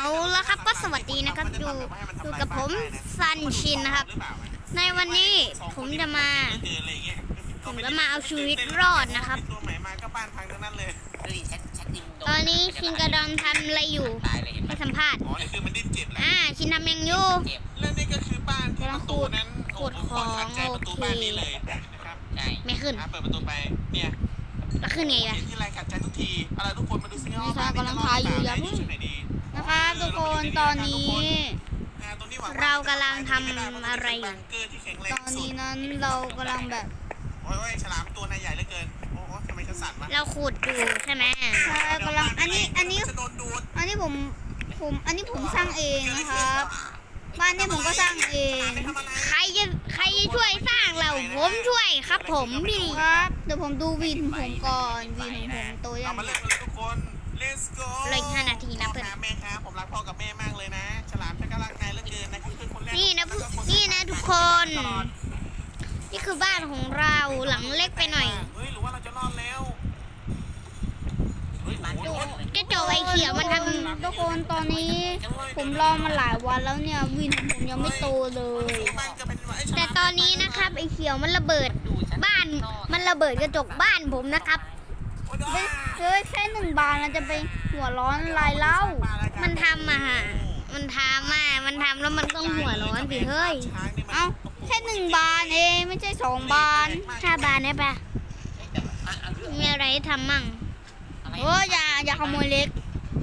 เอาละครับก็สวัสดีนะครับอยู่อยู่กับผมซันชินนะครับ ในวันนี้ผมจะมา ผมจะมาเอาชีวิตรอดนะครับตัวใหม่มาก็บ้านพังทั้งนั้นเลยเฮ้ยแชทแชทดิงโดตอนนี้ชินกระดองทำอะไรอยู่ตายเลยเห็นไหมให้สัมภาษณ์อ๋อนี่คือมันดิ้นเจ็บแล้วอ่าชินทำยังอยู่เจ็บและนี่ก็คือบ้านที่ประตูนั้นขุดของโโหโคตรขัดใจประตูบ้านนี้เลยนะครับใช่ไม่ขึ้นอะเปิดประตูไปเนี่ยแล้วขึ้นไงเห็วะนที่ไรขัดใจทุกทีอะไรทุกคนมาดูซิว่านี่ค่ะกำลังพายอยู่อย่าเพิ่ง ทุกคนตอนนี้อ่าตรงนี้หวังว่เรากำลังทำอะไรอบัยู่งเกอร์ที่แข็งแรงตอนที่สุดนี้นั้นเรากำลังแบบโอ้ยโอ้ยฉลามตัวนายใหญ่เหลือเกินโอ้โหทำไมฉันสั่นวะเราขุดอยู่ใช่ไหมใช่กำลังอันนี้อันนี้จะโดนดูดอันนี้ผมผมอันนี้ผมสร้างเองนะครับบ้านนี้ผมก็สร้างเองไม่ทำอะไรใครจะใครจะช่วยสร้างเราผมช่วยครับผมพี่ครับ เดี๋ยวผมดูวีนของผมก่อนวีนของผมโตยัเอาง มาเล่นกันเลยทุกคน let's go เหลยห้านาทีนะเพื่อน พ่อแม่ครับผมรักพ่อกับแม่มากเลยนะ ฉลามฉันก็รักนายเหลือเกินนะคือคนแรกนี่นะผู้นี่นะทุกคนนี่คือบ้านของเราหลังเล็กไปหน่อยเฮ้ยหรือว่าเราจะรอดแล้วเฮ้ยมันโอ้โดโหนกระจกไอเขียวมันททุกคนตอนนี้ ผมรอมาหลายวันแล้วเนี่ยวีนของผมยังไม่โตเลย บ้านก็เป็นไอ้ฉำ แต่ลามตอนนี้นะครับไอเขียวมันระเบิด ดูฉันบ้าน มันระเบิดกระจกบ้านผมนะครับโอ้ย เฮ้ยเฮ้ยแค่หนึ่งบานมันจะไปหัวร้อนลายเล่า มันทำอะฮะ มันทำอะ มันทำแล้วมันก็หัวร้อนสิเฮ้ยช้างนี่มันเอ้าแค่หนึ่งบานเองไม่ใช่สองบานถ้าบานได้ปะแต่ว่าอะเรื่องมีอะไรให้ทำมั่งอะไรโอ้ยอย่าอย่าขโมยเล็ก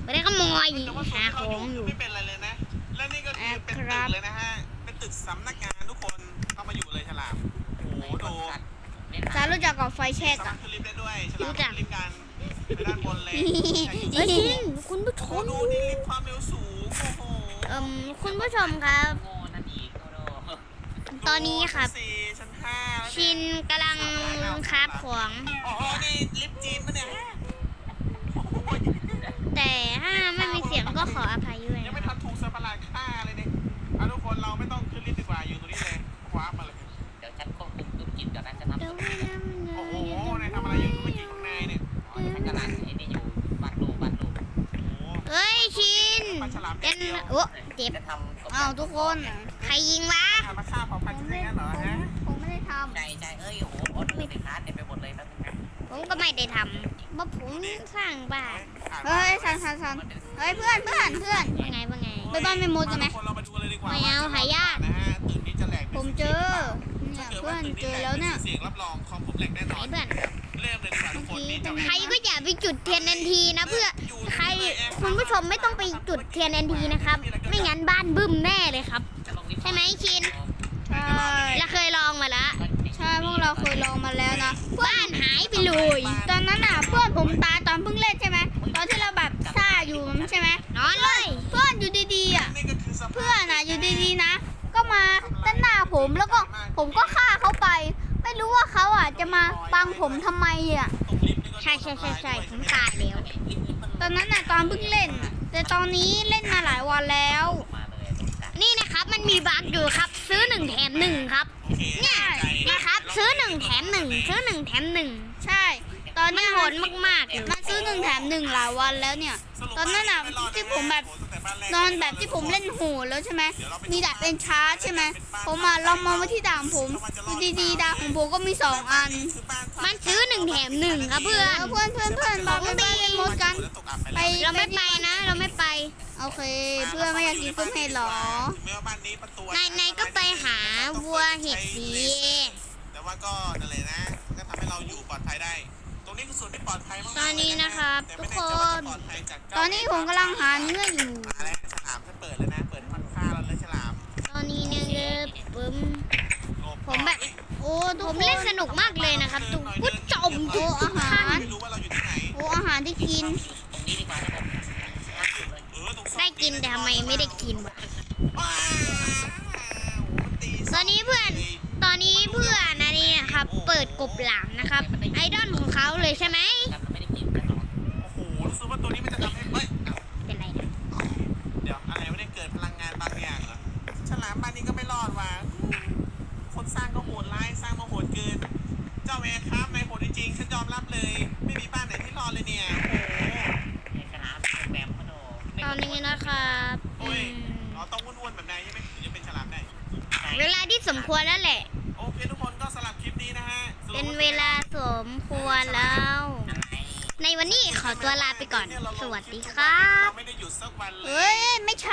ไม่ได้ขโมยแต่ว่าหาของอยู่ไม่เป็นอะไรเลยนะ และนี่ก็คือเป็นตึกเลยนะฮะ เป็นตึกสำนักงานทุกคนเข้ามาอยู่เลยฉลามโอ้โหดูเล่นสารรู้จักกับไฟแช็กสามารอะ ฉลามขึ้นลิฟต์กันไปด้านบนเลยเฮ้ยคุณผู้ชโอ้มดูนี่ลิฟต์ความเร็วสูงโอ้โหเอ่มคุณผู้ชมครับโง่นั่นอีกโอ้โหตอนนี้ครับชั้นสี่ชั้นห้าแล้วชินกำลังคราบของโอ้โหนี่ลิฟต์จีนปะเนี่ยโอ้โหแต่ถ้าไม่มีเสียงก็ขออภัย เป็นเดียวโอ้เจ็บจะทำอ้าวทุกคน ใครยิงวะทำมาฆ่าเผ่าพันธุ์กันงั้นเหรอฮะผมไม่ได้ทใจใจเอ้ยโอ้โหโอ้โหไปค้าเต็มไปหมดเลยแล้วนึงนะผมก็ไม่ได้ทำเพราะผมสร้างบ้านำเฮ้ยสันสันสันเฮ้ยเพื่อนเพื่อนเพื่อนว่าไงว่าไงไปบ้านแม่มดกันไหมคนเรามาดูเลยดีกว่าไม่เอาหายากนะฮะตึกนี้จะแหลกผมเจอเนี่ยเพื่อนเจอแล้วเนี่ยเสียงรับรองคอมผมแหลกแน่นอนไอ้เพื่อนเริ่มเลยดีกว่าทุกคนนี่เจ้าใครก็อย่าไปจุดเทียนนันทีนะเพื่อใครคุณผู้ชมไม่ต้องไปจุดเทียนนันทีนะครับ ไม่งั้นบ้านบึ้มแน่เลยครับจะลงลิฟต์ใช่ไหมชินใช่เราเคยลองมาแล้วใช่พวกเราเคยลองมาแล้วนะบ้านหายไปเลยตอนนั้นอะเพื่อนผมตายตอนเพิ่งเล่นใช่ไหมตอนที่เราแบบซ่าอยู่ใช่ไหมนอนเลย เพื่อนอยู่ดีๆอะนี่ก็คือสภาพเพื่อนอะอยู่ดีๆนะ ก็มาด้านหน้าผมแล้วก็ผมก็ฆ่าเขาไป ไม่รู้ว่าเขาอะจะมาบังผมทำไมอะตรงลิฟต์นี่ก็ใช่ใช่ใช่ใช่ผมตายแล้วต อนนั้นอะตอนเพิ่งเล่นน่ะแต่ตอนนี้เล่นมาหลายวันแล้ว นี่นะครับมันมีบั๊กอยู่ครับซื้อหนึ่งแถมหนึ่งครับ เนี่ยนี่ครับซื้อหนึ่งแถมหนึ่งซื้อหนึ่งแถมหนึ่งใช่ ตอนนี้โหดมากๆเลยมันซื้อหนึ่งแถมหนึ่งหลายวันแล้วเนี่ย ตอนนั้นอะที่ผมแบบนอนแบบที่ผมเล่นโหดแล้วใช่ไหมมีดาบเป็นชาร์จใช่ไหมผมมาลองมองมาที่ดาบผมอยู่ดีๆดาบของผมก็มีสองอัน มันซื้อหนึ่งแถมหนึ่งครับเพื่อนเพื่อนเพื่อนเพื่อนบอกไปบ้าน เราไม่ไปนะ เราไม่ไป โอเค เพื่อนไม่อยากกินซุปเห็ดหรอถึงแม้ว่าบ้านนี้ประตูนายนายก็ไปหาวัวเห็ดสีแต่ว่าก็นั่นเลยนะก็ทำให้เราอยู่ปลอดภัยได้ ตรงนี้คือส่วนที่ปลอดภัยมากๆตอนนี้นะครับแต่ทุไม่กแน่คใจว่าจะนปลอดภัยจากเจ้าตอนนี้ผมกำลังหาเนื้ออยู่มาแล้วฉลามจะเปิดเลยนะ เปิดให้มันฆ่าเราเลยฉลาม ตอนนี้เนี่ยปึ้มโลภผมแบบโอ้ทุผกมคนเล่นสนุกมากเลยนะครับทุกผู้ชมทุกท่านไม่รู้ว่าเราอยู่ที่ไหนโอ้อาหารที่กิน ตรงนี้ดีกว่าครับผม เออตรงซอ กได้กินแต่ทำไมไม่ได้กินวะว้าวโอ้โหตีตอนนี้เพื่อน ตอนนี้เพื่อนนะนี่นะครับ เปิดกบหลามนะครับ ไอดอลของเขาเลยใช่ไหมครับเราไม่ได้กินแน่นอนโอ้โหรู้สึกว่าตัวนี้มันจะทำให้เฮ้ยอ้าวเป็นไรนะเดี๋ยวอะไรไม่ได้เกิดพลังงานบางอย่างเหรอ ฉลามบ้าน ครับอืโอ้ยมเราต้องวุ่นๆแบบไหนใช่ไหมถึงจะเป็นฉลามได้ เวลาที่สมควรแล้วแหละ โอเคทุกคนก็สลับคลิปนี้นะฮะสรุเป็นปเวลาสมควรแล้ว ในวันนี้ขอตัวลาไปก่อนสวัสดีครับเราไม่ได้หยุดสักวันเลย เฮ้ย ไม่ใช่